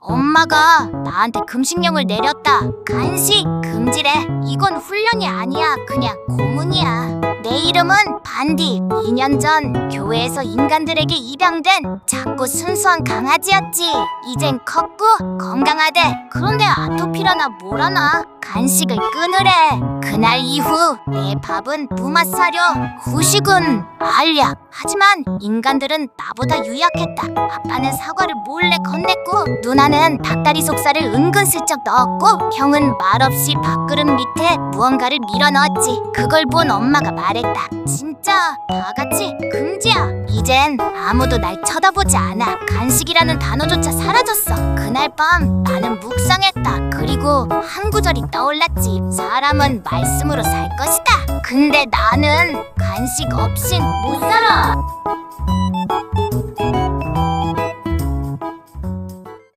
엄마가 나한테 금식령을 내렸다. 간식 금지래. 이건 훈련이 아니야. 그냥 고문이야. 내 이름은 반디. 2년 전 교회에서 인간들에게 입양된 작고 순수한 강아지였지. 이젠 컸고 건강하대. 그런데 아토피라나 뭐라나 간식을 끊으래. 그날 이후 내 밥은 무맛사료, 후식은 알약. 하지만 인간들은 나보다 유약했다. 아빠는 사과를 몰래 건넸고 누나는 닭다리 속살을 은근슬쩍 넣었고 형은 말없이 밥그릇 밑에 무언가를 밀어 넣었지. 그걸 본 엄마가 말했다. 진짜 다 같이 금지야. 이젠 아무도 날 쳐다보지 않아. 간식이라는 단어조차 사라졌어. 그날 밤 나는 묵상했다. 그리고 한 구절이 떠올랐지. 사람은 말씀으로 살 것이다. 근데 나는 간식 없인 못 살아.